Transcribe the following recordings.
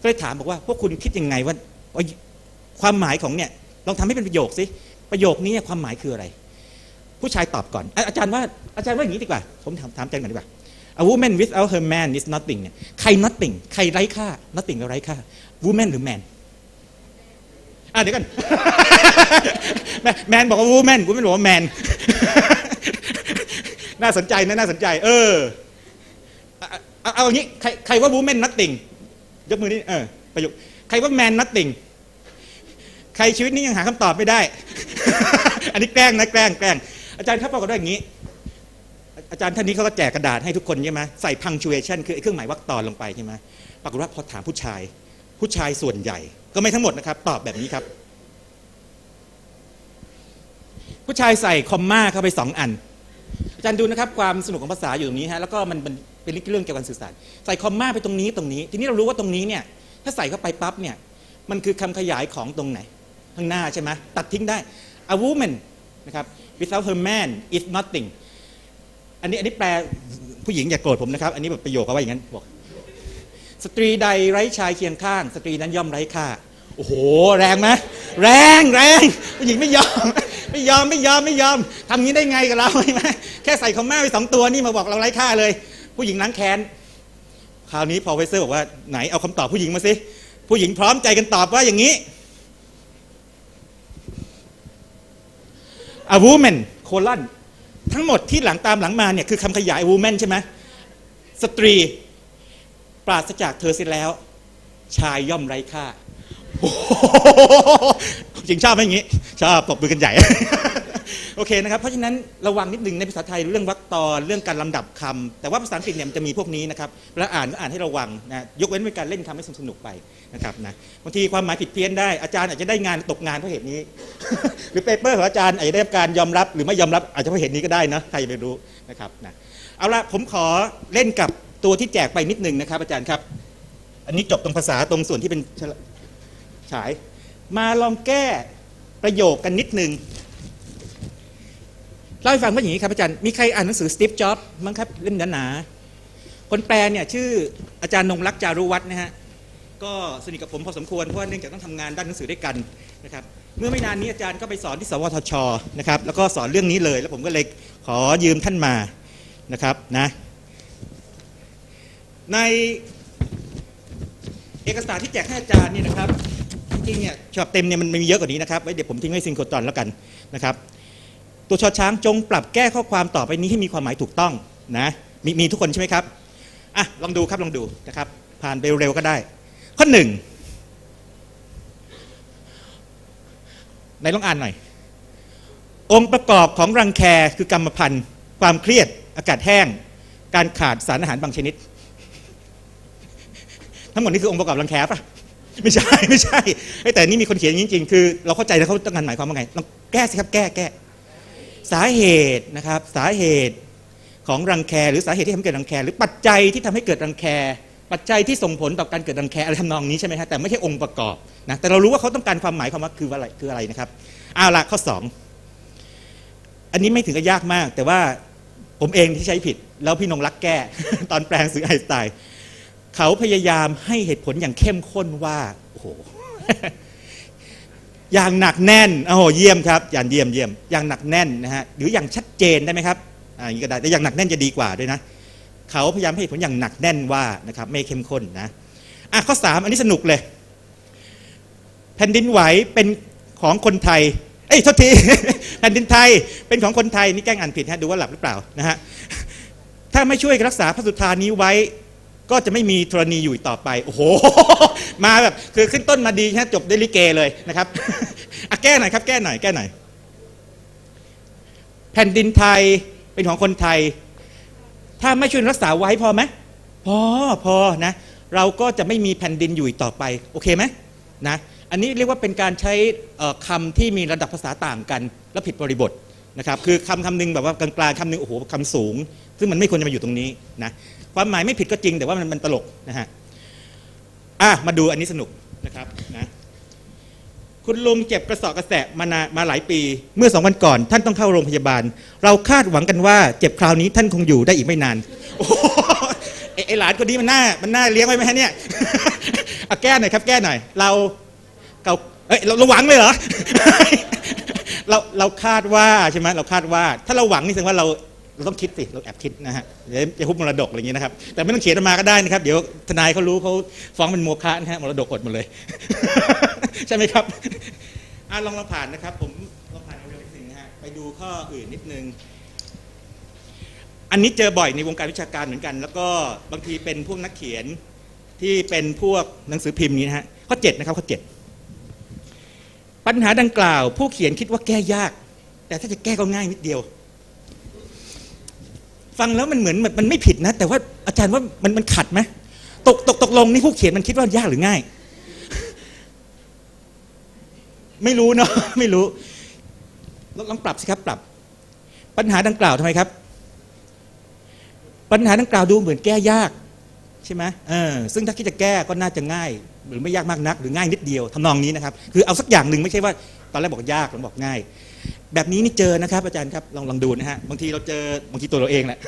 ก็เลยถามบอกว่าพวกคุณคิดยังไงว่าความหมายของเนี่ยลองทำให้เป็นประโยคสิประโยคนี้เนี่ยความหมายคืออะไร ผู้ชายตอบก่อน อาจารย์ว่าอาจารย์ว่าอย่างนี้ดีกว่า ผมถามถามอาจารย์ก่อนดีกว่า A woman without her man is nothing เนี่ยใคร nothing ใครไร้ค่า nothing ก็ไร้ค่า woman หรือ man อะเดี๋ยวกันแมนบอกว่า woman woman บอกว่า man น่าสนใจนะน่าสนใจ เออ เอาอาเอาอย่างนี้ใครใครว่า woman nothing ยกมือนี่เออประโยคใครว่า man nothing ใครชีวิตนี้ยังหาคำตอบไม่ได้ อันนี้แกล้งนะแกล้งแกล้งอาจารย์ครับปรากฏว่าอย่างนี้ อาจารย์ท่านนี้เขาก็แจกกระดาษให้ทุกคนใช่ไหมใส่ punctuation คือไอ้เครื่องหมายวรรคตอนลงไปใช่ไหมปรากฏว่าพอถามผู้ชาย ผู้ชายส่วนใหญ่ ก็ไม่ทั้งหมดนะครับ ตอบแบบนี้ครับ ผู้ชายใส่คอมมาเข้าไปสองอัน อาจารย์ดูนะครับ ความสนุกของภาษาอยู่ตรงนี้ฮะแล้วก็มันมัน เป็นเรื่องเกี่ยวกับสื่อสาร ใส่คอมมาไปตรงนี้ตรงนี้ ทีนี้เรารู้ว่าตรงนี้เนี่ยถ้าใส่เข้าไปปั๊บเนี่ยมันคือคำขยายของตรงไหนข้างหน้าใช่ไหมตัดทิ้งได้ a woman นะครับ without her man is nothing อันนี้อันนี้แปลผู้หญิงอย่าโกรธผมนะครับ อันนี้แบบประโยคเขาว่าอย่างนั้นบอกสตรีใดไร้ชายเคียงข้าง สตรีนั้นย่อมไร้ค่าโอ้โห แรงไหมแรงแรงผู้หญิงไม่ยอม ไม่ยอมไม่ยอมไม่ยอมทำงี้ได้ไงกับเราใช่ไหมแค่ใส่คอมมาไปสองตัวนี่มาบอกเราไร้ค่าเลย ผู้หญิงล้างแค้นคราวนี้พอเวเซอร์บอกว่าไหนเอาคำตอบผู้หญิงมาสิผู้หญิงพร้อมใจกันตอบว่าอย่างนี้ a woman โคลันทั้งหมดที่หลังตามหลังมาเนี่ยคือคำขยาย woman ใช่ไหมสตรี ปราศจากเธอเสร็จแล้ว ชายย่อมไร้ค่าโอ้หจริงชอบไหมอย่างนี้ ชอบตบมือกันใหญ่ โอเคนะครับ เพราะฉะนั้นระวังนิดหนึ่งในภาษาไทยเรื่องวรรคตอนเรื่องการลำดับคำแต่ว่าภาษาอังกฤษเนี่ยมันจะมีพวกนี้นะครับแล้วอ่านก็อ่านให้ระวังนะยกเว้นเป็นการเล่นคำให้สนุกๆไปนะครับนะบางทีความหมายผิดเพี้ยนได้อาจารย์อาจจะได้งานตกงานเพราะเหตุนี้ หรือเปเปอร์ของอาจารย์อาจจะได้รับการยอมรับ หรือไม่ยอมรับอาจจะเพราะเหตุนี้ก็ได้นะใครจะไปรู้นะครับนะเอาละผมขอเล่นกับตัวที่แจกไปนิดหนึ่งนะครับ อาจารย์ครับ อันนี้จบตรงภาษาตรงส่วนที่เป็นฉลฉาย มาลองแก้ประโยคกันนิดหนึ่ง เล่าให้ฟังว่าอย่างนี้ครับอาจารย์ มีใครอ่านหนังสือสตีฟจ็อบมั้งครับเล่มหนาๆคนแปลเนี่ยชื่ออาจารย์นงรักจารุวัฒน์นะฮะก็สนิทกับผมพอสมควรเพราะว่าเนื่องจากต้องทำงานด้านหนังสือด้วยกันนะครับเมื่อไม่นานนี้อาจารย์ก็ไปสอนที่สวทชนะครับแล้วก็สอนเรื่องนี้เลย แล้วผมก็เลยขอยืมท่านมานะครับนะในเอกสารที่แจกให้อาจารย์เนี่ยนะครับจริงๆเนี่ยฉบับเต็มเนี่ยมันมีเยอะกว่านี้นะครับไว้เดี๋ยวผมทิ้งไว้ซิงโครตอนแล้วกันนะครับ ตัวชอช้างจงปรับแก้ข้อความต่อไปนี้ให้มีความหมายถูกต้องนะมีมีทุกคนใช่ไหมครับอะลองดูครับลองดูนะครับ ผ่านไปเร็วๆก็ได้ ข้อหนึ่งไหนลองอ่านหน่อย องค์ประกอบของรังแคคือกรรมพันธุ์ ความเครียด อากาศแห้ง การขาดสารอาหารบางชนิด ทั้งหมดนี้คือองค์ประกอบรังแคปะไม่ใช่ไม่ใช่แต่นี่มีคนเขียนอย่างนี้จริงๆ คือ เราเข้าใจแล้วเขาต้องการหมายความว่าไงลองแก้สิครับแก้แก้ สาเหตุนะครับสาเหตุของรังแคหรือสาเหตุที่ทำให้เกิดรังแคหรือปัจจัยที่ทำให้เกิดรังแค ปัจจัยที่ส่งผลต่อการเกิดรังแคอะไรทำนองนี้ใช่ไหมฮะแต่ไม่ใช่องค์ประกอบนะแต่เรารู้ว่าเขาต้องการความหมายความว่าคืออะไรคืออะไรนะครับเอาละข้อสองอันนี้ไม่ถึงกับยากมาก แต่ว่าผมเองที่ใช้ผิด แล้วพี่นงรักแก้ ตอนแปลงสื่อไอน์สไตน์เขาพยายามให้เหตุผลอย่างเข้มข้นว่าโอ้โห อย่างหนักแน่นโอ้โหเยี่ยมครับอย่างเยี่ยมเยี่ยมอย่างหนักแน่นนะฮะหรืออย่างชัดเจนได้ไหมครับอ่าอย่างนี้ก็ได้แต่อย่างหนักแน่นจะดีกว่าด้วยนะเขาพยายามให้ผลอย่างหนักแน่นว่านะครับไม่เข้มข้นนะอะข้อสามอันนี้สนุกเลย แผ่นดินไหวเป็นของคนไทย เอ้ยโทษที แผ่นดินไทยเป็นของคนไทยนี่แกล้งอ่านผิดฮะดูว่าหลับหรือเปล่านะฮะถ้าไม่ช่วยรักษาพระสุธานี้ไว้ ก็จะไม่มีธรณีอยู่อีกต่อไป โอ้โห มาแบบคือขึ้นต้นมาดีฮะจบได้ลิเกเลยนะครับอะแก้หน่อยครับ แก้หน่อยแก้หน่อย แผ่นดินไทยเป็นของคนไทย ถ้าไม่ช่วยรักษาไว้พอไหมพอพอนะ เราก็จะไม่มีแผ่นดินอยู่อีกต่อไป โอเคไหมนะ อันนี้เรียกว่าเป็นการใช้คำที่มีระดับภาษาต่างกัน และผิดบริบท นะครับคือคำคำหนึงแบบว่ากลางๆคำหนึงโอ้โหคำสูง ซึ่งมันไม่ควรจะมาอยู่ตรงนี้นะความหมายไม่ผิดก็จริงแต่ว่ามันมันตลกนะฮะอะมาดูอันนี้สนุกนะครับนะคุณลุงเจ็บกระสอบกระแสะมานามาหลายปี เมื่อสองวันก่อน ท่านต้องเข้าโรงพยาบาล เราคาดหวังกันว่าเจ็บคราวนี้ท่านคงอยู่ได้อีกไม่นานโอ้โหไอ้ไอหลานคนนี้มันน่ามันน่าเลี้ยงไว้ไหมฮะเนี่ยเอะแก้หน่อยครับแก้หน่อย เราเก่าเอ้ยเราเราหวังเลยเหรอ เราเราคาดว่าใช่ไหมเราคาดว่า ถ้าเราหวังนี่แสดงว่าเราเราต้องคิดสิเราแอบคิดนะฮะเดี๋ยวจะฮุบมรดกอะไรอย่างนี้นะครับ แต่ไม่ต้องเขียนออกมาก็ได้นะครับ เดี๋ยวทนายเขารู้เขาฟ้องเป็นโมฆะนะฮะมรดกอดหมดเลย ใช่ไหมครับอะลองลองผ่านนะครับ ผมลองผ่านเร็วๆนิดนึงนะฮะไปดูข้ออื่นนิดนึงอันนี้เจอบ่อยในวงการวิชาการเหมือนกัน แล้วก็บางทีเป็นพวกนักเขียนที่เป็นพวกหนังสือพิมพ์นี้นะฮะข้อเจ็ดนะครับข้อเจ็ด ปัญหาดังกล่าว ผู้เขียนคิดว่าแก้ยาก แต่ถ้าจะแก้ก็ง่ายนิดเดียว ฟังแล้วมันเหมือนมันไม่ผิดนะ แต่ว่าอาจารย์ว่ามันมันขัดไหมตกตกตกลงนี่ผู้เขียนมันคิดว่ายากหรือง่าย ไม่รู้เนาะไม่รู้ลอลองปรับสิครับปรับ ปัญหาดังกล่าวทำไมครับ ปัญหาดังกล่าวดูเหมือนแก้ยาก ใช่ไหมเออซึ่งถ้าคิดจะแก้ก็น่าจะง่าย หรือไม่ยากมากนัก หรือง่ายนิดเดียวทำนองนี้นะครับ คือเอาสักอย่างหนึ่งไม่ใช่ว่าตอนแรกบอกยากแล้วบอกง่าย แบบนี้นี่เจอนะครับ อาจารย์ครับลองลองดูนะฮะบางทีเราเจอบางทีตัวเราเองแหละ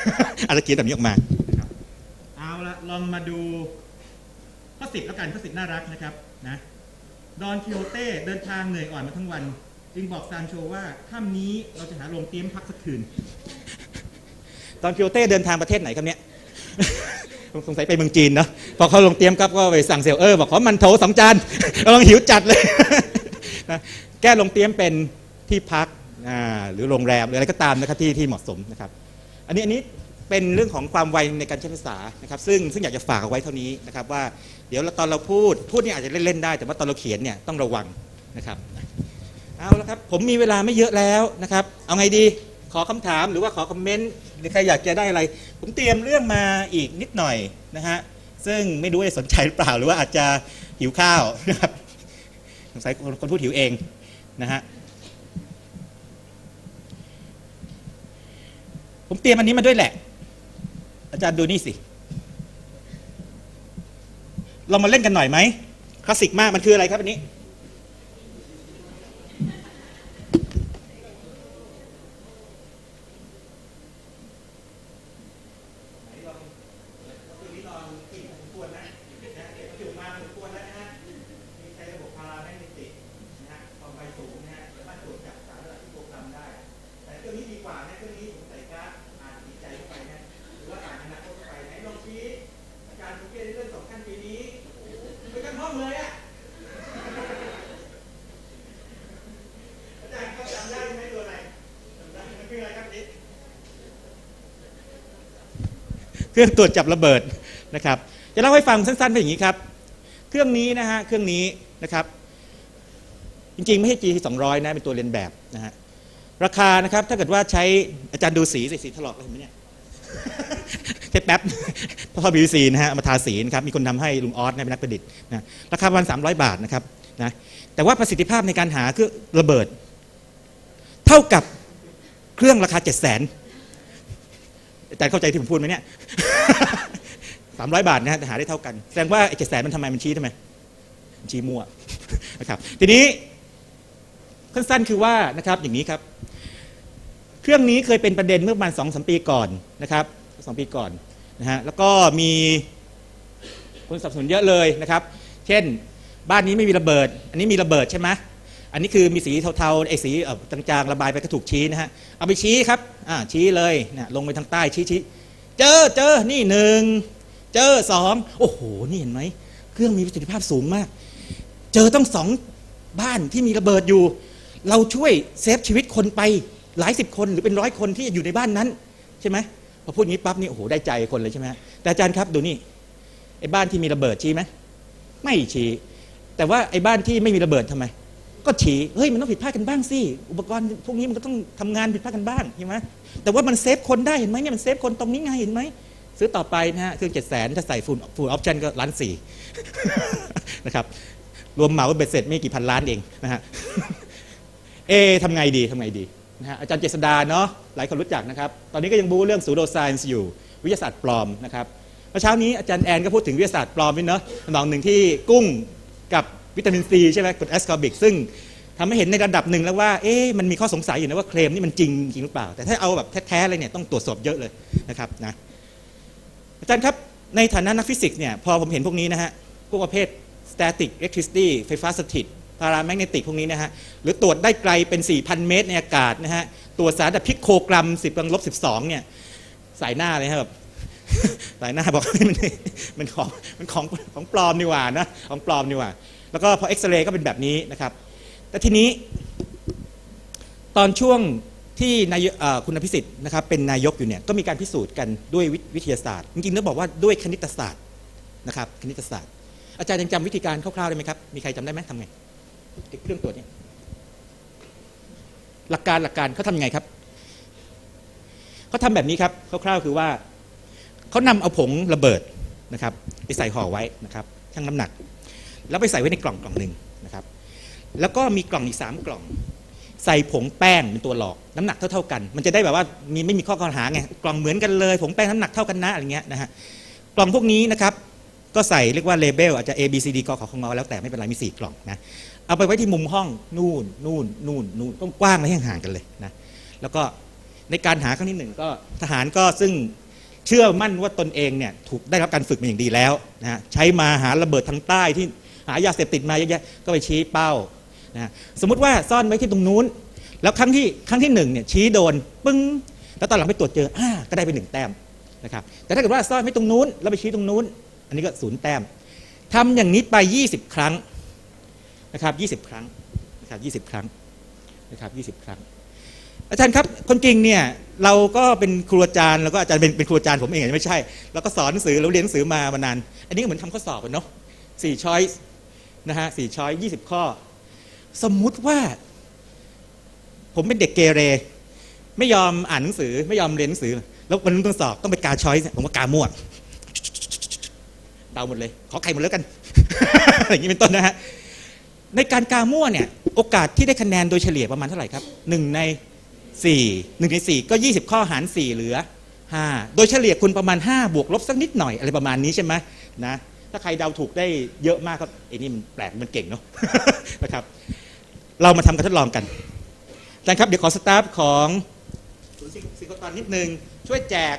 อาจจะเขียนแบบนี้ออกมานะครับเอาละลองมาดูข้อสิบแล้วกันข้อสิบน่ารักนะครับนะดอนคิโอเต้เดินทางเหนื่อยอ่อนมาทั้งวัน จึงบอกซานโชว่าค่ำนี้เราจะหาโรงเตรียมพักสักคืนตอนคิโอเต้เดินทางประเทศไหนครับเนี่ย สงสัยไปเมืองจีนเนาะพอเขาลงเตรียมครับก็ไปสั่งเซลเออร์บอกขอมันโถสองจานกำลังหิวจัดเลยนะแก้ลงเตรียมเป็นที่พักหรือโรงแรมหรืออะไรก็ตามนะครับที่ที่เหมาะสมนะครับ อันนี้อันนี้เป็นเรื่องของความไวในการใช้ภาษานะครับ ซึ่งซึ่งอยากจะฝากเอาไว้เท่านี้นะครับ ว่าเดี๋ยวตอนเราพูดพูดเนี่ยอาจจะเล่นๆได้ แต่ว่าตอนเราเขียนเนี่ยต้องระวังนะครับเอาละครับผมมีเวลาไม่เยอะแล้วนะครับ เอาไงดี ขอคำถามหรือว่าขอคอมเมนต์หรือใครอยากจะได้อะไร ผมเตรียมเรื่องมาอีกนิดหน่อยนะฮะซึ่งไม่รู้ว่าจะสนใจหรือเปล่าหรือว่าอาจจะหิวข้าวนะครับสงสัยคนคนพูดหิวเองนะฮะผมเตรียมอันนี้มาด้วยแหละ อาจารย์ดูนี่สิ เรามาเล่นกันหน่อยไหมคลาสสิกมากมันคืออะไรครับอันี้นอนกินสมควรนะนะเก็บจุมาสมควรแล้วนะฮะ มีใช้ระบบพาราแมกเนติกนะฮะความไฟสูงนะฮะสามารถตรวจจับสารระดับที่โปรแกรมได้ แต่เครื่องนี้ดีกว่านะเครื่องนี้ผมใส่การ์ดอ่านจิตใจเข้าไปนะหรือว่าอ่านอนาคตเข้าไปไหนลองชี้อาจารย์ผมเรียนเรื่องสองขั้นปีนี้ไปกันห้องเลยอะ อาจารย์เขาจำได้ไหมตัวอะไรจำได้มันคืออะไรครับนี่ เครื่องตรวจจับระเบิดนะครับ จะเล่าให้ฟังสั้นๆเป็นอย่างนี้ครับ เครื่องนี้นะฮะเครื่องนี้นะครับ จริงๆ ไม่ใช่ G 200นะเป็นตัวเรียนแบบนะฮะราคานะครับถ้าเกิดว่าใช้อาจารย์ดูสีสิสีถลอกเลยเห็นไหมเนี่ยแค่แป๊บพอ PVC นะฮะมาทาสีนะครับมีคนทำให้ลุงออสนะเป็นนักประดิษฐ์นะราคาประมาณ300บาทนะครับนะแต่ว่าประสิทธิภาพในการหาคือระเบิด เท่ากับเครื่องราคา7 0 0 0 0 0 อาจารย์เข้าใจที่ผมพูดไหมเนี่ยสามร้อยบาทนะฮะแต่หาได้เท่ากัน แสดงว่าไอ้เจ็ดแสนมันทำไมมันชี้ทำไมมันชี้มั่วนะครับ ทีนี้สั้นๆคือว่านะครับอย่างนี้ครับ เครื่องนี้เคยเป็นประเด็นเมื่อประมาณสองสมปีก่อนนะครับสองปีก่อนนะฮะแล้วก็มีคนสนับสนุนเยอะเลยนะครับ เช่น บ้านนี้ไม่มีระเบิด อันนี้มีระเบิดใช่ไหม อันนี้คือมีสีเทาๆไอ้สีจางๆระบายไปก็ถูกชี้นะฮะเอาไปชี้ครับอ่าชี้เลยนี่ยลงไปทางใต้ชี้ชี้เจอเจอนี่หนึ่งเจอสองโอ้โหนี่เห็นไหมเครื่องมีประสิทธิภาพสูงมาก เจอต้องสองบ้านที่มีระเบิดอยู่ เราช่วยเซฟชีวิตคนไปหลายสิบคนหรือเป็นร้อยคนที่อยู่ในบ้านนั้น ใช่ไหมพอพูดอย่างนี้ปั๊บนี่โอ้โหได้ใจคนเลยใช่ไหมแต่อาจารย์ครับดูนี่ไอ้บ้านที่มีระเบิดชี้ไหมไม่ชี้แต่ว่าไอ้บ้านที่ไม่มีระเบิดทำไม ก็ชี้เฮ้ยมันต้องผิดพลาดกันบ้างสิอุปกรณ์พวกนี้มันก็ต้องทำงานผิดพลาดกันบ้างใช่ไหมแต่ว่ามันเซฟคนได้เห็นไหมเนี่ยมันเซฟคนตรงนี้ไงเห็นไหมซื้อต่อไปนะฮะเครื่องเจ็ดแสนถ้าใส่ฟูลฟูลออปชั่นก็ล้านสี่นะครับรวมเหมาเบ็ดเสร็จไม่กี่พันล้านเองนะฮะเอทำไงดีทำไงดีนะฮะอาจารย์เจษดาเนาะหลายคนรู้จักนะครับ ตอนนี้ก็ยังบูเรื่องสูโดไซน์อยู่ วิทยาศาสตร์ปลอมนะครับเมื่อเช้านี้อาจารย์แอนก็พูดถึงวิทยาศาสตร์ปลอมด้วยเนาะหนองหนึ่งที่กุ้งกับ วิตามินซีใช่ไหมกรดแอสคอบิก ซึ่งทำให้เห็นในระดับหนึ่งแล้วว่า เอ๊ะ มันมีข้อสงสัยอยู่นะว่าเคลมนี่มันจริงจริงหรือเปล่า แต่ถ้าเอาแบบแท้ๆเลยเนี่ยต้องตรวจสอบเยอะเลยนะครับนะอาจารย์ครับ ในฐานะนักฟิสิกส์เนี่ยพอผมเห็นพวกนี้นะฮะ พวกประเภท static electricity ไฟฟ้าสถิตพาราแมกเนติกพวกนี้นะฮะ หรือตรวจได้ไกลเป็น 4,000 เมตรในอากาศนะฮะ ตรวจสารพิษโคกรัม 10กำลังลบ12 เนี่ย สายหน้าเลยครับสายหน้าบอกมันมันของมันของของปลอมนี่หว่านะ ของปลอมนี่หว่า แล้วก็พอเอ็กซเรย์ก็เป็นแบบนี้นะครับ แต่ทีนี้ ตอนช่วงที่นายคุณอภิสิทธิ์นะครับเป็นนายกอยู่เนี่ยก็มีการพิสูจน์กันด้วยวิทยาศาสตร์ จริงๆต้องบอกว่าด้วยคณิตศาสตร์นะครับคณิตศาสตร์ อาจารย์ยังจำวิธีการคร่าวๆได้ไหมครับ มีใครจำได้ไหมทำไงเครื่องตรวจเนี่ยหลักการหลักการเขาทำยังไงครับเขาทำแบบนี้ครับคร่าวๆคือว่าเขานำเอาผงระเบิดนะครับไปใส่ห่อไว้นะครับชั่งน้ำหนัก แล้วไปใส่ไว้ในกล่องกล่องหนึ่งนะครับ แล้วก็มีกล่องอีกสามกล่อง ใส่ผงแป้งเป็นตัวหลอกน้ำหนักเท่าๆกัน มันจะได้แบบว่ามีไม่มีข้อกล่าวหาไงกล่องเหมือนกันเลยผงแป้งน้ำหนักเท่ากันนะอะไรเงี้ยนะฮะกล่องพวกนี้นะครับก็ใส่เรียกว่าเลเบลอาจจะ A B C D กอขอของงอแล้วแต่ไม่เป็นไรมีสี่กล่องนะเอาไปไว้ที่มุมห้องนู่นนู่นนู่นนู่นต้องกว้างและห่างกันเลยนะแล้วก็ในการหาครั้งที่หนึ่งก็ทหารก็ซึ่งเชื่อมั่นว่าตนเองเนี่ยถูกได้รับการฝึกมาอย่างดีแล้วนะฮะใช้มาหาระเบิดทางใต้ที่ หายาเสพติดมาเยอะแยะก็ไปชี้เป้านะสมมุติว่าซ่อนไว้ที่ตรงนู้น แล้วครั้งที่ครั้งที่หนึ่งเนี่ยชี้โดนปึ้งแล้วตอนหลังไปตรวจเจออ่าก็ได้ไปหนึ่งแต้มนะครับแต่ถ้าเกิดว่าซ่อนไว้ตรงนู้นแล้วไปชี้ตรงนู้น อันนี้ก็ศูนย์แต้มทำอย่างนี้ไป 20 ครั้งนะครับ20ครั้งนะครับ20ครั้งนะครับ20ครั้ง อาจารย์ครับคนจริงเนี่ยเราก็เป็นครูอาจารย์แล้วก็อาจารย์เป็นเป็นครูอาจารย์ผมเองไม่ใช่เราก็สอนหนังสือเราเรียนหนังสือมามานาน อันนี้ก็เหมือนทำข้อสอบเนาะสี่ช้อยส์ นะฮะสี่ช้อยยี่สิบข้อ สมมุติว่า ผมเป็นเด็กเกเร ไม่ยอมอ่านหนังสือ ไม่ยอมเรียนหนังสือ แล้ววันนึงต้องสอบต้องไปกาช้อยผมก็กามั่วเดาหมดเลย ขอไข่หมดแล้วกันอย่างนี้เป็นต้นนะฮะในการกามั่วเนี่ย โอกาสที่ได้คะแนนโดยเฉลี่ยประมาณเท่าไหร่ครับหนึ่งในสี่หนึ่งในสี่ก็ยี่สิบข้อหารสี่เหลือห้าโดยเฉลี่ยคุณประมาณห้าบวกลบสักนิดหน่อยอะไรประมาณนี้ใช่ไหมนะ ถ้าใครเดาถูกได้เยอะมากก็ไอ้นี่มันแปลกมันเก่งเนาะนะครับ เรามาทำการทดลองกันอาจารย์ครับเดี๋ยวขอสตาฟของศูนย์สิงโตตอนนิดนึง ช่วยแจก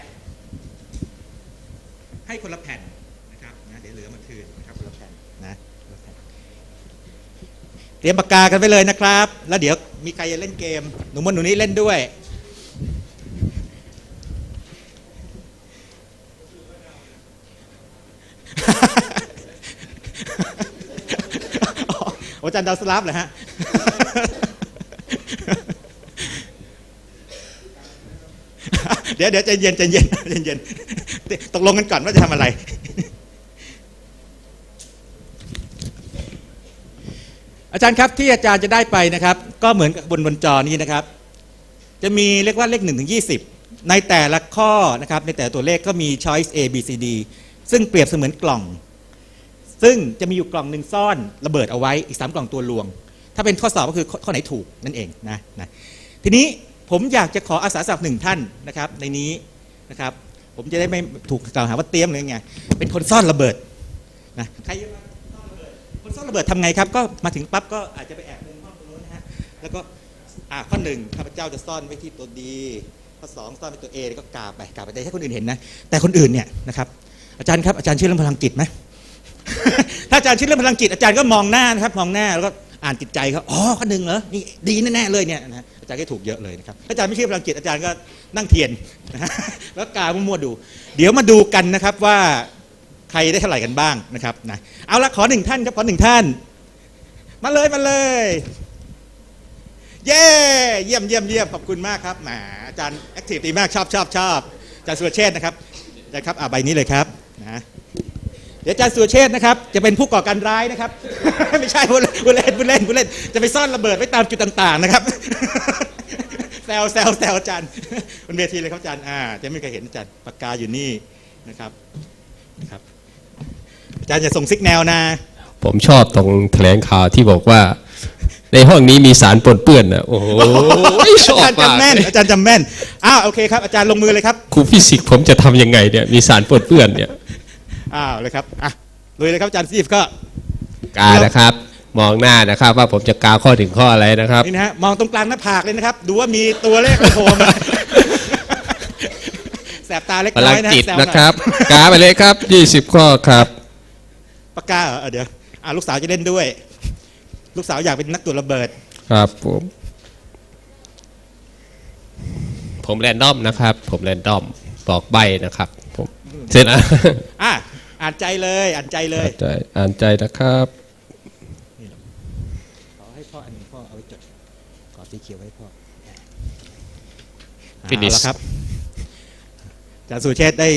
ให้คนละแผ่นนะครับนะเดี๋ยวเหลือมาคืนนะครับคนละแผ่นนะเตรียมปากกากันไปเลยนะครับ แล้วเดี๋ยวมีใครจะเล่นเกม หนูมนหนูนี้เล่นด้วย อาจารย์ดาวสลับเหรอฮะ เดี๋ยวเดี๋ยวใจเย็นใจเย็นใจเย็นตกลงกันก่อนว่าจะทำอะไร อาจารย์ครับที่อาจารย์จะได้ไปนะครับ ก็เหมือนกับบนบนจอนี้นะครับ จะมีเรียกว่าเลข1นถึงยี่สิบในแต่ละข้อนะครับ ในแต่ตัวเลขก็มี choice A B C D ซึ่งเปรียบเสมือนกล่อง ซึ่งจะมีอยู่กล่องหนึ่งซ่อนระเบิดเอาไว้อีก 3 กล่องตัวลวง ถ้าเป็นข้อสอบก็คือข้อไหนถูกนั่นเองนะนะทีนี้ผมอยากจะขออาสาสมัครหนึ่งท่านนะครับ ในนี้นะครับ ผมจะได้ไม่ถูกกล่าวหาว่าเตรียมหรือไงเป็นคนซ่อนระเบิดนะใครจะมาซ่อนระเบิดคนซ่อนระเบิดทำไงครับ ก็มาถึงปั๊บก็อาจจะไปแอบในห้องตรงนู้นนะฮะแล้วก็อ่าข้อหนึ่งข้าพเจ้าจะซ่อนไว้ที่ตัวดีข้อสองซ่อนไว้ตัวเอแล้วก็กาไปกาไปแต่ให้คนอื่นเห็นนะแต่คนอื่นเนี่ยนะครับ อาจารย์ครับอาจารย์เชื่อเรื่องพลังจิตไหมถ้าอาจารย์เชื่อเรื่องพลังจิตอาจารย์ก็มองหน้านะครับ มองหน้าแล้วก็อ่านจิตใจเขาอ๋อข้อหนึ่งเหรอนี่ดีแน่ๆเลยเนี่ยนะอาจารย์ก็ถูกเยอะเลยนะครับถ้าอาจารย์ไม่เชื่อพลังจิตอาจารย์ก็นั่งเทียนนะแล้วกามั่วดู เดี๋ยวมาดูกันนะครับว่าใครได้เท่าไหร่กันบ้างนะครับนะเอาละขอหนึ่งท่านครับขอหนึ่งท่าน มาเลยมาเลยเย้เยี่ยมเยี่ยมเยี่ยมขอบคุณมากครับแหมอาจารย์แอคทีฟดีมากชอบชอบชอบอาจารย์สุรเชษนะครับอาจารย์ครับอ่าใบนี้เลยครับ นะเดี๋ยวอาจารย์สุรเชษฐ์นะครับ จะเป็นผู้ก่อการร้ายนะครับ ไม่ใช่ผู้ผู้เล่นผู้เล่นผู้เล่นจะไปซ่อนระเบิดไว้ตามจุดต่างๆนะครับแซวแซวแซวอาจารย์บนเวทีเลยครับอาจารย์อ่าจะไม่เคยเห็นอาจารย์ปากกาอยู่นี่นะครับนะครับ อาจารย์จะส่งซิกแนลนะ ผมชอบตรงแถลงข่าวที่บอกว่า ในห้องนี้มีสารปนเปื้อนนะโอ้โหชอบอาจารย์มากจำแม่นอาจารย์จำแม่นอ้าวโอเคครับอาจารย์ลงมือเลยครับครูฟิสิกส์ผมจะทำยังไงเนี่ยมีสารปนเปื้อนเนี่ย อ้าวเลยครับอะลุยเลยครับอาจารย์ซีฟก็กานะครับ มองหน้านะครับ ว่าผมจะกาข้อถึงข้ออะไรนะครับ นี่นะฮะมองตรงกลางหน้าผากเลยนะครับ ดูว่ามีตัวเลขโผล่มาแสบตาเล็กพน้ลัองยนะจิตแซวหอยนะครับ กาไปเลยครับ 20 ข้อครับ ปากกาเหรอเออเดี๋ยวอ่าลูกสาวจะเล่นด้วย ลูกสาวอยากเป็นนักตรวจระเบิด ครับผม ผมแรนดอมนะครับ ผมแรนดอมบอกใบนะครับ ผมเสร็จนะอะ อ่านใจเลยอ่านใจเลยอ่านใจอ่านใจนะครับขอให้พ่ออันหนึงพ่อเอาไว้จดขอสีเขียวไว้พ่อ Finish เอาละครับอาจารย์สุเชษฐ์ได้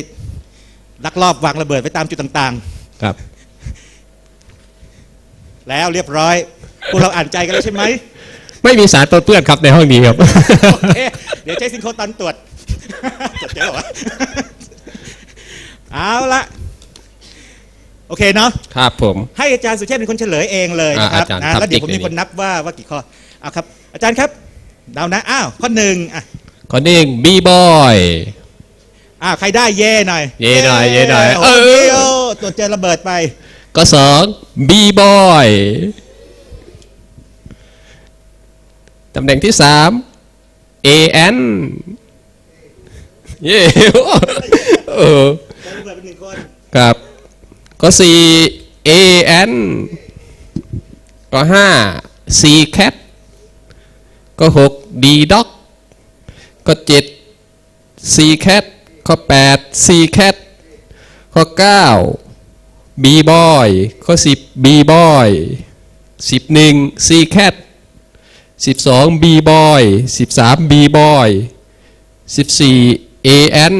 ลักลอบวางระเบิดไว้ตามจุดต่างครับๆแล้วเรียบร้อยพวกเราอ่านใจกันแล้วใช่ไหม ไม่มีสารปนเปื้อนครับในห้องนี้ครับโอเคเดี๋ยวใช้ซิงโครตอนตรวจจดเจอเหรอวะเอาละ โอเคเนาะครับผม ให้อาจารย์สุเชษฐ์เป็นคนเฉลยเองเลยนะครับอ่าอาจารย์นะแล้วเดี๋ยวผมทำติ๊กมีคนนับว่าว่ากี่ข้อเอาครับ อาจารย์ครับเดานะอ้าวข้อหนึ่งอะข้อหนึ่งบีบอยอ้าวใครได้เย่หน่อยเย่หน่อยเย่หน่อยโอ้เออโหตรวจเจอระเบิดไป ก็สองบีบอยตำแหน่งที่สามเอแอนเย่เออเจอ ระเบิดเป็นหนึ่งคนครับก็สี่ A N ก็ห้า C cat ก็หก D dog ก็เจ็ด C cat ข้อแปด C cat ข้อเก้า B boy ข้อสิบ B boy สิบหนึ่ง C cat สิบสอง B boy สิบสาม B boy สิบสี่ A N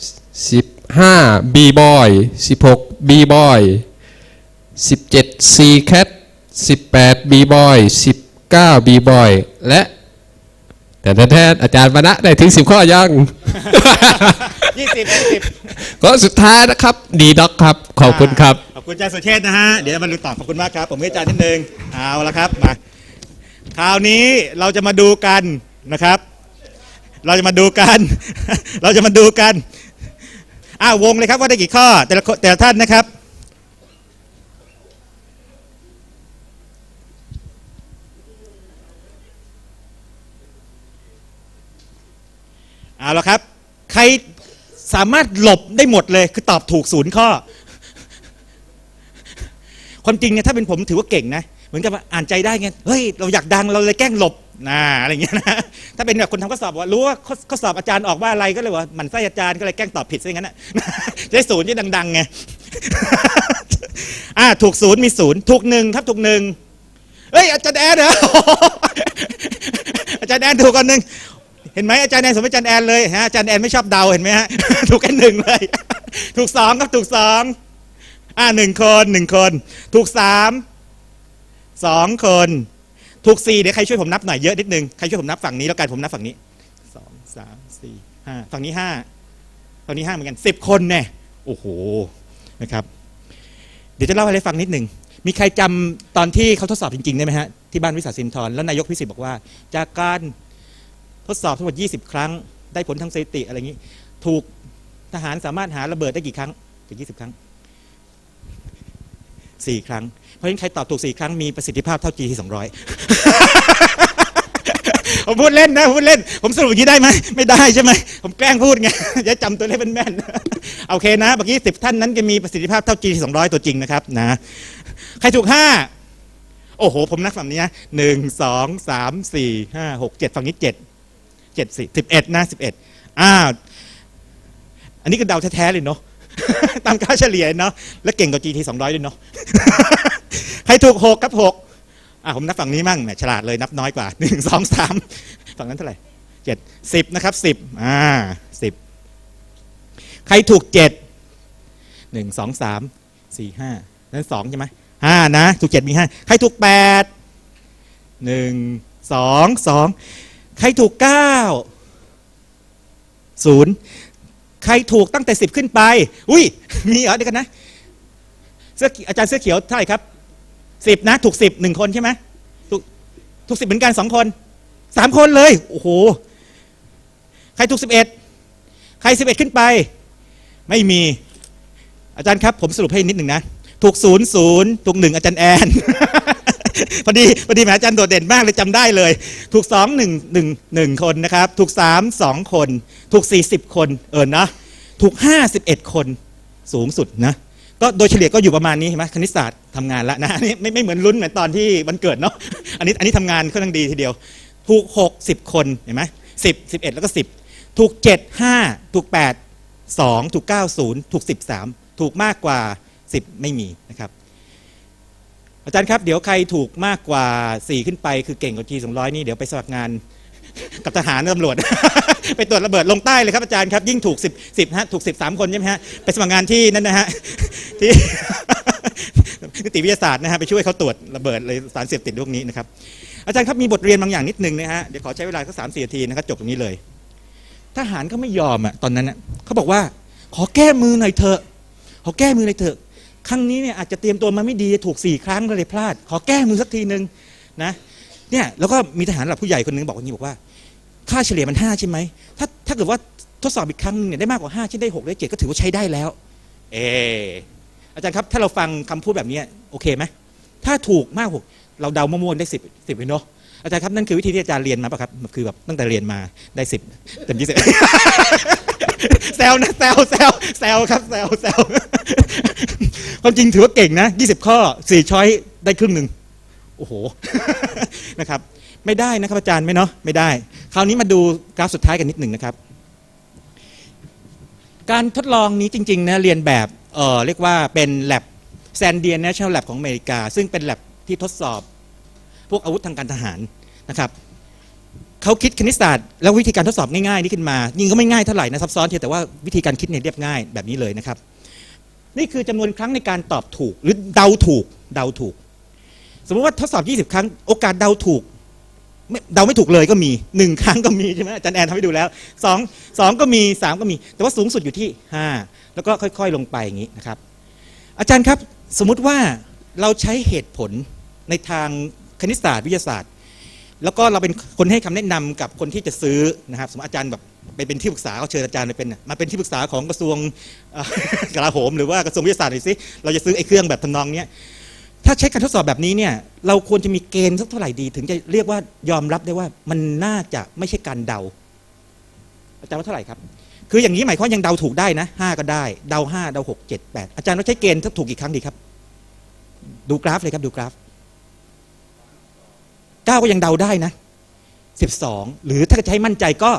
สิบอยสิบหกบีบอยสิบเจ็ดซีแคทสิบ แปดบีบอยสิบเก้าบีบอยและแต่แท้ๆอาจารย์วนะได้ถึงสิบข้อยังยี่สิบยี่สิบก็สุดท้ายนะครับ ดีด็อกครับ ขอบคุณครับ ขอบคุณอาจารย์สุเชษฐ์นะฮะ เดี๋ยวมาดูต่อขอบคุณมากครับ ผมให้อาจารย์นิดนึง เอาละครับมาคราวนี้เราจะมาดูกันนะครับ เราจะมาดูกัน เราจะมาดูกัน อ้าววงเลยครับว่าได้กี่ข้อ แต่ละแต่ละท่านนะครับ เอาละครับ ใครสามารถหลบได้หมดเลยคือตอบถูกศูนย์ข้อ ความจริงเนี่ยถ้าเป็นผมถือว่าเก่งนะ เหมือนกับอ่านใจได้ไงเฮ้ย เราอยากดังเราเลยแกล้งหลบ นะอะไรเงี้ยนะถ้าเป็นแบบคนทำข้อสอบว่ารู้ว่าข้อสอบอาจารย์ออกว่าอะไรก็เลยว่าหมันไส้อาจารย์ก็เลยแกล้งตอบผิดซะอย่างนั้นนะจะได้ศูนย์จะดังๆไงอ่าถูกศูนย์มีศูนย์ถูกหนึ่งครับถูกหนึ่งเฮ้ยอาจารย์แอนเหรออาจารย์แอนถูกกันหนึ่งเห็นไหมอาจารย์แอนสมมติอาจารย์แอนเลยฮะอาจารย์แอนไม่ชอบเดาเห็นไหมฮะถูกแค่หนึ่งเลย ถูกสองครับถูกสองอ่าหนึ่งคนหนึ่งคน ถูกสามสองคน ถูกสี่เดี๋ยวใครช่วยผมนับหน่อยเยอะนิดนึงใครช่วยผมนับฝั่งนี้แล้วกันผมนับฝั่งนี้สองสามสี่ห้าฝั่งนี้ห้าฝั่งนี้ห้าเหมือนกันสิบคนแน่โอ้โหนะครับ เดี๋ยวจะเล่าให้ฟังนิดหนึ่งมีใครจำตอนที่เขาทดสอบจริงๆได้ไหมฮะที่บ้านวิสาสินทรแล้วนายกพิสิทธิ์บอกว่า จากการทดสอบทั้งหมด 20 ครั้ง ได้ผลทางสถิติอะไรอย่างนี้ ถูกทหารสามารถหาระเบิดได้กี่ครั้งจาก20 ครั้ง 4 ครั้ง เพราะฉะนั้นใครตอบถูก 4 ครั้งมีประสิทธิภาพเท่า GT 200 ผมพูดเล่นนะผมพูดเล่น ผมสรุปอย่างนี้ได้ไหมไม่ได้ใช่ไหมผมแกล้งพูดไงจะจำตัวเลขเป็นแม่นๆโอเคนะเมื่อกี้สิบท่านนั้นจะมีประสิทธิภาพเท่า GT 200 ตัวจริงนะครับนะใครถูก 5 โอ้โห ผมนับฝั่งนี้นะหนึ่งสองสามสี่ห้าหกเจ็ดฝั่งนี้เจ็ดเจ็ดสิบสิบเอ็ดนะสิบเอ็ดอ้าวอันนี้ก็เดาแท้ๆเลยเนาะ ตามค่าเฉลี่ยเนาะและเก่งกว่า GT 200 ด้วยเนาะใครถูกหกครับหกอ่าผมนับฝั่งนี้มั่งแหมฉลาดเลยนับน้อยกว่าหนึ่งสองสามฝั่งนั้นเท่าไหร่เจ็ดสิบนะครับสิบอ่าสิบใครถูกเจ็ดหนึ่งสองสามสี่ห้านั่นสองใช่ไหมห้านะ ถูกเจ็ดมีห้าใครถูกแปดหนึ่งสองสองใครถูกเก้าศูนย์ ใครถูกตั้งแต่สิบขึ้นไป อุ้ย มีเหรอเดี๋ยวกันนะเสื้ออาจารย์เสื้อเขียวเท่าไหร่ครับสิบนะ ถูกสิบหนึ่งคนใช่ไหมถูกถูกสิบเหมือนกันสองคนสามคนเลย โอ้โห ใครถูกสิบเอ็ดใครสิบเอ็ดขึ้นไป ไม่มี อาจารย์ครับ ผมสรุปให้นิดหนึ่งนะ ถูกศูนย์ศูนย์ถูกหนึ่งอาจารย์แอน พอดีพอดีแหมอาจารย์โดดเด่นมากเลยจำได้เลย ถูกสองหนึ่งหนึ่งหนึ่งคนนะครับ ถูกสามสองคน ถูกสี่สิบคนเออนะถูกห้าสิบเอ็ดคนสูงสุดนะก็โดยเฉลี่ยก็อยู่ประมาณนี้เห็นไหมคณิตศาสตร์ทำงานแล้วนะนนี้ไม่ไม่เหมือนลุ้นเหมือนตอนที่วันเกิดเนาะอันนี้อันนี้ทำงานค่อนข้างดีทีเดียว ถูกหกสิบคนเห็นไหมสิบสิบเอ็ดแล้วก็สิบถูกเจ็ดห้าถูกแปดสองถูกเก้าศูนย์ถูกสิบสามถูกมากกว่าสิบไม่มีนะครับ อาจารย์ครับเดี๋ยวใครถูกมากกว่า 4 ขึ้นไปคือเก่งกว่าทีสองร้อยนี่เดี๋ยวไปสมัครงานกับทหารตำรวจ ไปตรวจระเบิดลงใต้เลยครับอาจารย์ครับ ยิ่งถูก 10 10ฮะถูก 13 คนใช่ไหมฮะไปสมัครงานที่นั่นนะฮะที่นิติวิทยาศาสตร์นะฮะไปช่วยเขาตรวจระเบิดเลยสารเสพติดพวกนี้นะครับอาจารย์ครับมีบทเรียนบางอย่างนิดนึงนะฮะเดี๋ยวขอใช้เวลาสักสามสี่นาทีนะครับจบตรงนี้เลย ทหารเขาไม่ยอมอะตอนนั้นอะเขาบอกว่า ขอแก้มือหน่อยเถอะขอแก้มือหน่อยเถอะ ครั้งนี้เนี่ยอาจจะเตรียมตัวมาไม่ดีถูกสี่ครั้งเลยพลาด ขอแก้มือสักทีหนึ่งนะเนี่ยแล้วก็มีทหารระดับผู้ใหญ่คนหนึงบอกว่านี้บอกว่า ค่าเฉลี่ยมันห้าใช่ไหมถ้าถ้าเกิดว่าทดสอบอีกครั้งเนี่ยได้มากกว่าห้าเช่นได้หกได้เจ็ดก็ถือว่าใช้ได้แล้ว เอออาจารย์ครับถ้าเราฟังคำพูดแบบนี้โอเคไหมถ้าถูกมากกว่าเราเดามั่วๆได้สิบสิบเลยเนาะอาจารย์ครับนั่นคือวิธีที่อาจารย์เรียนมาป่ะครับคือแบบตั้งแต่เรียนมาได้สิบเต็มยี่สิบแซวนะแซวแซวแซวครับแซวแซว ความจริงถือว่าเก่งนะ 20 ข้อ 4 ช้อยได้ครึ่งหนึ่งโอ้โหนะครับ ไม่ได้นะครับอาจารย์ไม่เนาะไม่ได้ คราวนี้มาดูกราฟสุดท้ายกันนิดหนึ่งนะครับ การทดลองนี้จริงๆนะเรียนแบบเออเรียกว่าเป็น lab แซนเดียน National Lab ของอเมริกา ซึ่งเป็น lab ที่ทดสอบ พวกอาวุธทางการทหารนะครับเขาคิดคณิตศาสตร์แล้ววิธีการทดสอบง่ายๆนี่ขึ้นมา ยิงก็ไม่ง่ายเท่าไหร่นะซับซ้อนเพียแต่ว่าวิธีการคิดเนี่ยเรียบง่ายแบบนี้เลยนะครับ นี่คือจำนวนครั้งในการตอบถูก หรือเดาถูก เดาถูก สมมติว่าทดสอบ 20 ครั้ง โอกาสเดาถูกเดาไม่ถูกเลยก็มีหนึ่งครั้งก็มีใช่ไหมอาจารย์แอนทำให้ดูแล้วสองสองก็มีสามก็มี แต่ว่าสูงสุดอยู่ที่ห้าแล้วก็ค่อย ๆ ลงไปอย่างนี้นะครับ อาจารย์ครับสมมุติว่าเราใช้เหตุผลในทางคณิตศาสตร์วิทยาศาสตร์ แล้วก็เราเป็นคนให้คำแนะนำกับคนที่จะซื้อนะครับ สมมติอาจารย์แบบ ไปเป็นที่ปรึกษาเขาเชิญอาจารย์ไปเป็นมาเป็นที่ปรึกษาของกระทรวงกลาโหมหรือว่ากระทรวงวิทยาศาสตร์หน่อยสิเราจะซื้อไอ้เครื่องแบบทำนองเนี้ยถ้าใช้การทดสอบแบบนี้เนี่ยเราควรจะมีเกณฑ์สักเท่าไหร่ดี ถึงจะเรียกว่ายอมรับได้ว่ามันน่าจะไม่ใช่การเดาอาจารย์ว่าเท่าไหร่ครับ คืออย่างนี้หมายความยังเดาถูกได้นะห้าก็ได้ เดาห้าเดาหกเจ็ดแปดอาจารย์ว่าใช้เกณฑ์ถ้าถูกกี่ครั้งดีครับ ดูกราฟเลยครับดูกราฟเก้าก็ยังเดาได้นะ12หรือถ้าจะใช้มั่นใจก็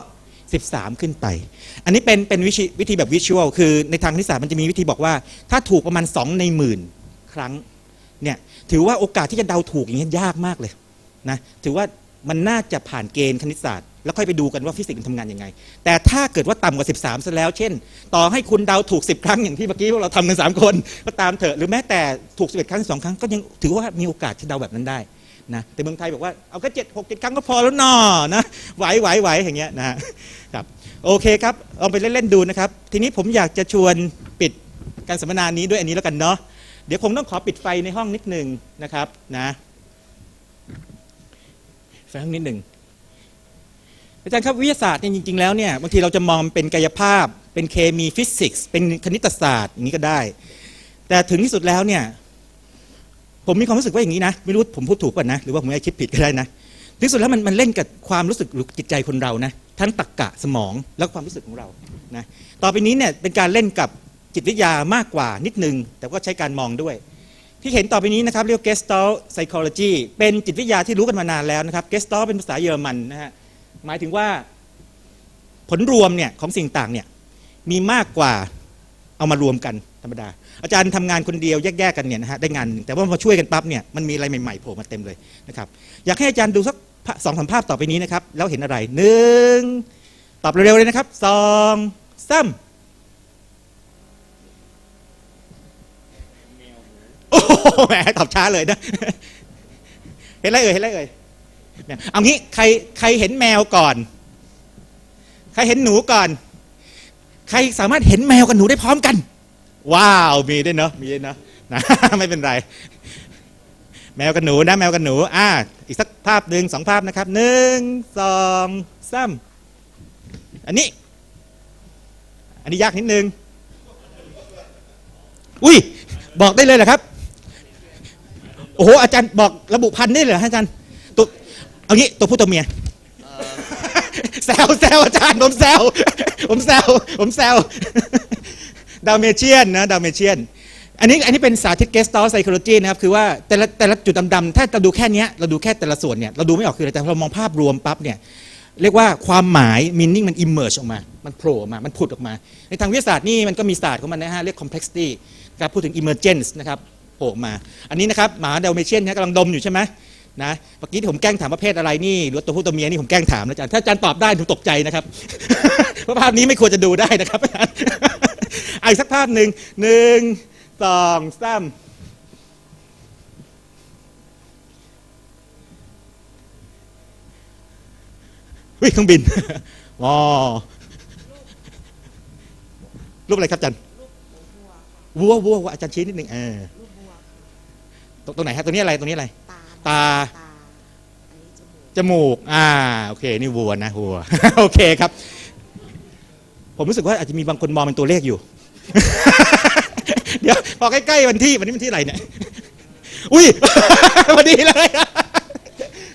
13 ขึ้นไป อันนี้เป็นเป็นวิธีวิธีแบบวิชวลคือในทางคณิตศาสตร์มันจะมีวิธีบอกว่า ถ้าถูกประมาณ 2 ในหมื่นครั้งเนี่ยถือว่าโอกาสที่จะเดาถูกอย่างนี้ยากมากเลยนะถือว่ามันน่าจะผ่านเกณฑ์คณิตศาสตร์ แล้วค่อยไปดูกันว่าฟิสิกส์มันทำงานยังไง แต่ถ้าเกิดว่าต่ำกว่า 13ซะแล้ว เช่น ต่อให้คุณเดาถูก 10 ครั้งอย่างที่เมื่อกี้พวกเราทำกันสามคน ก็ตามเถอะหรือแม้แต่ถูก 11 ครั้งสองครั้งก็ยังถือว่ามีโอกาสที่เดาแบบนั้นได้ นะแต่เมืองไทยบอกว่าเอาแค่เจ็ดหกเจ็ดครั้งก็พอแล้วนอนะไหวไหวไหวอย่างเงี้ยนะฮะครับโอเคครับลองไปเล่นๆดูนะครับ ทีนี้ผมอยากจะชวนปิดการสัมมนานี้ด้วยอันนี้แล้วกันเนาะเดี๋ยวคงต้องขอปิดไฟในห้องนิดหนึ่งนะครับนะไฟห้องนิดหนึ่งอาจารย์ครับวิทยาศาสตร์เนี่ยจริง ๆ แล้วเนี่ยบางทีเราจะมองเป็นกายภาพ เป็นเคมีฟิสิกส์เป็นคณิตศาสตร์อย่างนี้ก็ได้ แต่ถึงที่สุดแล้วเนี่ย ผมมีความรู้สึกว่าอย่างนี้นะ ไม่รู้ผมพูดถูกป่ะนะ หรือว่าผมอาจคิดผิดก็ได้นะที่สุดแล้วมันมันเล่นกับความรู้สึกหรือจิตใจคนเรานะทั้งตรรกะสมองแล้วก็ความรู้สึกของเรานะต่อไปนี้เนี่ยเป็นการเล่นกับจิตวิทยามากกว่านิดนึง แต่ก็ใช้การมองด้วย ที่เห็นต่อไปนี้นะครับเรียกว่า Gestalt psychology เป็นจิตวิทยาที่รู้กันมานานแล้วนะครับ Gestalt เป็นภาษาเยอรมันนะฮะหมายถึงว่าผลรวมเนี่ยของสิ่งต่างเนี่ยมีมากกว่าเอามารวมกันธรรมดา อาจารย์ทำงานคนเดียวแยกๆกันเนี่ยนะฮะได้งานหนึ่งแต่ว่าพอช่วยกันปั๊บเนี่ยมันมีอะไรใหม่ๆโผล่มาเต็มเลยนะครับอยากให้อาจารย์ดูสักสองสามภาพต่อไปนี้นะครับแล้วเห็นอะไรหนึ่งตอบเร็วๆเลยนะครับสองสามโอ้โหแหมตอบช้าเลยนะ เห็นไรเอ่ยเห็นไรเอ่ยเอางี้ใครใครเห็นแมวก่อน ใครเห็นหนูก่อน ใครสามารถเห็นแมวกับหนูได้พร้อมกัน ว้าวมีด้วยเนาะมีด้วยเนาะนะไม่เป็นไรแมวกับหนูนะแมวกับหนูอ่าอีกสักภาพหนึ่งสองภาพนะครับหนึ่งสองสามอันนี้ อันนี้ยากนิดนึงอุ้ยบอกได้เลยเหรอครับ โอ้โหอาจารย์บอกระบุพันธุ์ได้เลยเหรอฮะอาจารย์ตัวเอางี้ตัวผู้ตัวเมียแซวแซวอาจารย์ผมแซวผมแซวผมแซว ดาวเมเชียนนะดาวเมเชียนอันนี้อันนี้เป็นสาธิต Gestalt Psychology นะครับ คือว่าแต่ละแต่ละจุดดำๆถ้าเราดูแค่นี้เราดูแค่แต่ละส่วนเนี่ยเราดูไม่ออกคืออะไรแต่พอเรามองภาพรวมปั๊บเนี่ยเรียกว่าความหมาย meaning มัน emerge ออกมา มันโผล่ออกมา มันผุดออกมา ในทางวิทยาศาสตร์นี่มันก็มีศาสตร์ของมันนะฮะเรียก complexity นะครับพูดถึง emergence นะครับโผล่มา อันนี้นะครับหมาเดลเมเชียนกำลังดมอยู่ใช่ไหม นะเมื่อกี้ที่ผมแกล้งถามว่าเพศอะไรนี่หรือตัวผู้ตัวเมียนี่ผมแกล้งถามนะอาจารย์ถ้าอาจารย์ตอบได้ผมตกใจนะครับเพราะภาพนี้ไม่ควรจะดูได้นะครับอาจารย์อะอีกสักภาพหนึ่งหนึ่งสองสามวิ่งเครื่องบินว้าวรูปอะไรครับอาจารย์วัววัววัวอาจารย์ชี้นิดหนึ่งเออตรงตรงไหนครับตรงนี้อะไรตรงนี้อะไร ตาตาตาอันนี้จมูกจมูก อ่า โอเค นี่วัวนะวัว โอเคครับ ผมรู้สึกว่าอาจจะมีบางคนมองเป็นตัวเลขอยู่ เดี๋ยว พอใกล้ๆวันที่วันนี้วันที่อะไรเนี่ย อุ้ยพอดีเลย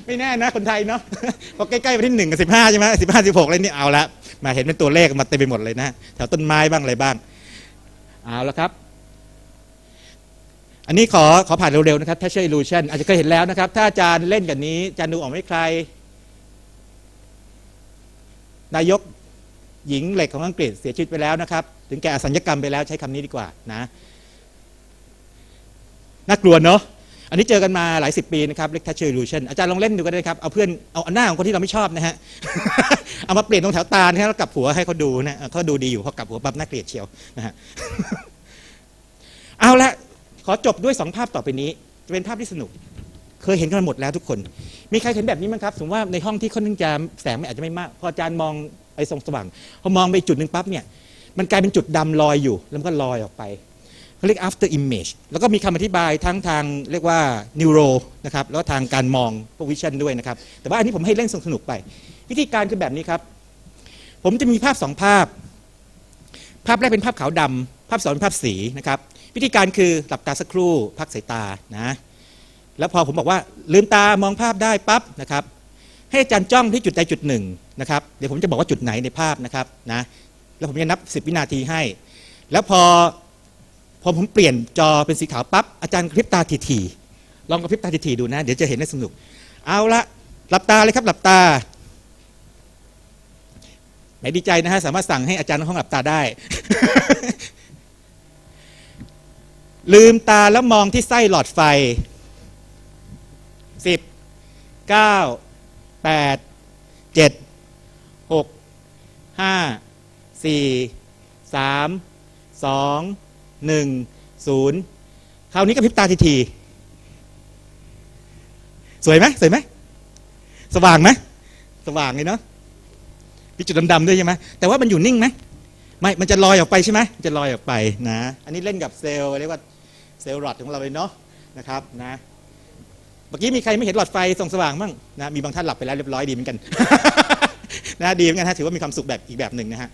ไม่แน่นะ คนไทยเนาะ พอใกล้ๆวันที่หนึ่งกับสิบห้าใช่ไหมสิบห้าสิบหกอะไรนี่เอาละ มาเห็นเป็นตัวเลขมาเต็มไปหมดเลยนะ แถวต้นไม้บ้างอะไรบ้าง เอาละครับ อันนี้ขอขอผ่านเร็วๆนะครับ Texture Illusion อาจจะเคยเห็นแล้วนะครับ ถ้าอาจารย์เล่นกับนี้อาจารย์ดูออกไหมใคร นายกหญิงเหล็กของอังกฤษเสียชีวิตไปแล้วนะครับ ถึงแก่อสัญญกรรมไปแล้วใช้คำนี้ดีกว่านะน่ากลัวเนาะอันนี้เจอกันมาหลายสิบปีนะครับเรียก Texture Illusion อาจารย์ลองเล่นดูก็ได้ครับเอาเพื่อนเอาหน้าของคนที่เราไม่ชอบนะฮะเอามาเปลี่ยนตรงแถวตานะฮะแล้วกลับหัวให้เขาดูนะเขาดูดีอยู่พอกลับหัวปั๊บน่าเกลียดเชียวนะฮะเอาละ ขอจบด้วยสองภาพต่อไปนี้ จะเป็นภาพที่สนุก เคยเห็นกันหมดแล้วทุกคน มีใครเห็นแบบนี้มั้งครับ สมมติว่าในห้องที่ค่อนข้างจะแสงไม่อาจจะไม่มาก พออาจารย์มองไอ้ส่องสว่าง พอมองไปจุดหนึ่งปั๊บเนี่ย มันกลายเป็นจุดดำลอยอยู่ แล้วมันก็ลอยออกไปเขาเรียก after image แล้วก็มีคำอธิบายทั้งทางเรียกว่า neuro นะครับ แล้วทางการมองพวกวิชั่นด้วยนะครับ แต่ว่าอันนี้ผมให้เล่นสนุกไป วิธีการคือแบบนี้ครับ ผมจะมีภาพสองภาพ ภาพแรกเป็นภาพขาวดำภาพสองเป็นภาพสีนะครับ วิธีการคือหลับตาสักครู่ พักสายตานะแล้วพอผมบอกว่าลืมตามองภาพได้ปั๊บนะครับ ให้อาจารย์จ้องที่จุดใดจุดหนึ่งนะครับเดี๋ยวผมจะบอกว่าจุดไหนในภาพนะครับนะแล้วผมจะนับ 10 วินาทีให้ แล้วพอพอผมเปลี่ยนจอเป็นสีขาวปั๊บอาจารย์กระพริบตาทีๆลองกระพริบตาทีๆดูนะ เดี๋ยวจะเห็นได้สนุก เอาละหลับตาเลยครับหลับตาไหนดีใจนะฮะสามารถสั่งให้อาจารย์ในห้องหลับตาได้ ลืมตาแล้วมองที่ไส้หลอดไฟสิบเก้าแปดเจ็ดหกห้าสี่สามสองหนึ่งศูนย์คราวนี้ก็พริบตาทีทีสวยไหมสวยไหมสว่างไหมสว่างเลยเนาะมีจุดดำๆด้วยใช่ไหมแต่ว่ามันอยู่นิ่งไหมไม่ มันจะลอยออกไปใช่ไหมจะลอยออกไปนะ อันนี้เล่นกับเซลล์เรียกว่า ซลล์หลอดของเราเลยเนาะนะครับนะเมื่อกี้มีใครไม่เห็นหลอดไฟส่องสว่างบ้างนะมีบางท่านหลับไปแล้วเรียบร้อยดีเหมือนกันนะดีเหมือนกันฮะถือว่ามีความสุขแบบอีกแบบหนึ่งนะฮะ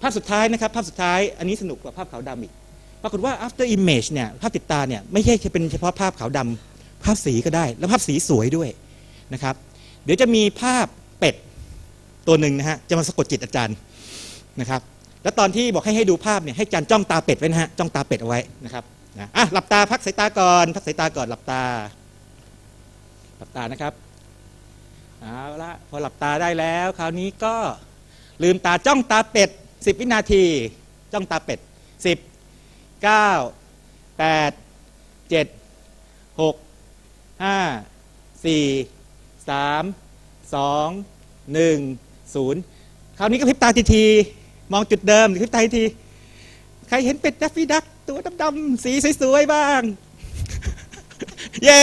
ภาพสุดท้ายนะครับภาพสุดท้ายอันนี้สนุกกว่าภาพขาวดำอีกปรากฏว่า after image เนี่ยภาพติดตาเนี่ยไม่ใช่แค่เป็นเฉพาะภาพขาวดำภาพสีก็ได้ แล้วภาพสีสวยด้วยนะครับ เดี๋ยวจะมีภาพเป็ดตัวหนึ่งนะฮะจะมาสะกดจิตอาจารย์นะครับ แล้วตอนที่บอกให้ให้ดูภาพเนี่ยให้อาจารย์จ้องตาเป็ดไว้นะฮะจ้องตาเป็ดเอาไว้นะครับ นะอะหลับตาพักสายตาก่อน พักสายตาก่อนหลับตา หลับตานะครับเอาละพอหลับตาได้แล้ว คราวนี้ก็ลืมตาจ้องตาเป็ดสิบวินาที จ้องตาเป็ดสิบเก้าแปดเจ็ดหกห้าสี่สามสองหนึ่งศูนย์คราวนี้ก็พริบตาทีทีๆมองจุดเดิมพริบตาทีที ใครเห็นเป็ดดัฟฟี่ดัก ตัวดำๆสีสวยๆบ้าง เย้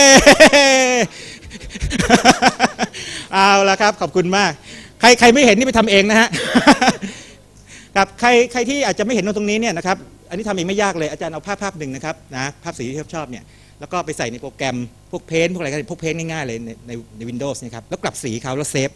เอาละครับ ขอบคุณมาก ใครใครไม่เห็นนี่ไปทำเองนะฮะครับใครใครที่อาจจะไม่เห็นตรงนี้เนี่ยนะครับอันนี้ทำเองไม่ยากเลยอาจารย์เอาภาพภาพหนึ่งนะครับนะภาพสีที่ชอบชอบเนี่ยแล้วก็ไปใส่ในโปรแกรมพวกเพนพวกอะไรก็ได้พวกเพนง่ายๆเลยในในในวินโดว์นะครับแล้วกลับสีเขาแล้วเซฟ